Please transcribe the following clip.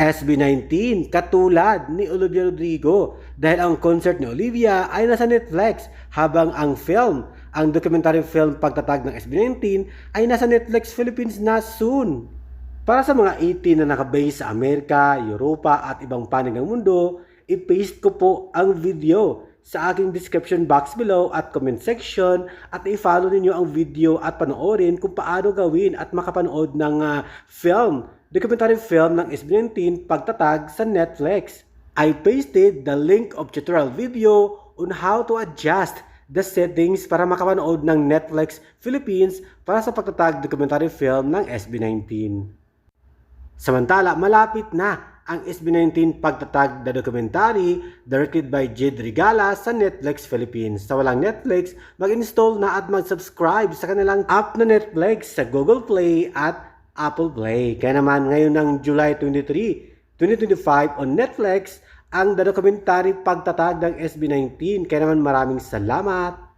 SB19 katulad ni Olivia Rodrigo dahil ang concert ni Olivia ay nasa Netflix habang ang film, ang documentary film pagtatag ng SB19 ay nasa Netflix Philippines na soon. Para sa mga 18 na nakabase sa Amerika, Europa at ibang panig ng mundo, i-paste ko po ang video sa aking description box below at comment section at i-follow ninyo ang video at panoorin kung paano gawin at makapanood ng ah, film, documentary film ng SB19 pagtatag sa Netflix. I pasted the link of tutorial video on how to adjust the settings para makapanood ng Netflix Philippines para sa pagtatag documentary film ng SB19. Samantala, malapit na ang SB19 pagtatag na documentary directed by Jade Regala sa Netflix Philippines. Sa walang Netflix, mag-install na at mag-subscribe sa kanilang app na Netflix sa Google Play at Apple Play. Kaya naman ngayon ng July 23, 2025 on Netflix ang the documentary pagtatag ng SB19. Kaya naman maraming salamat.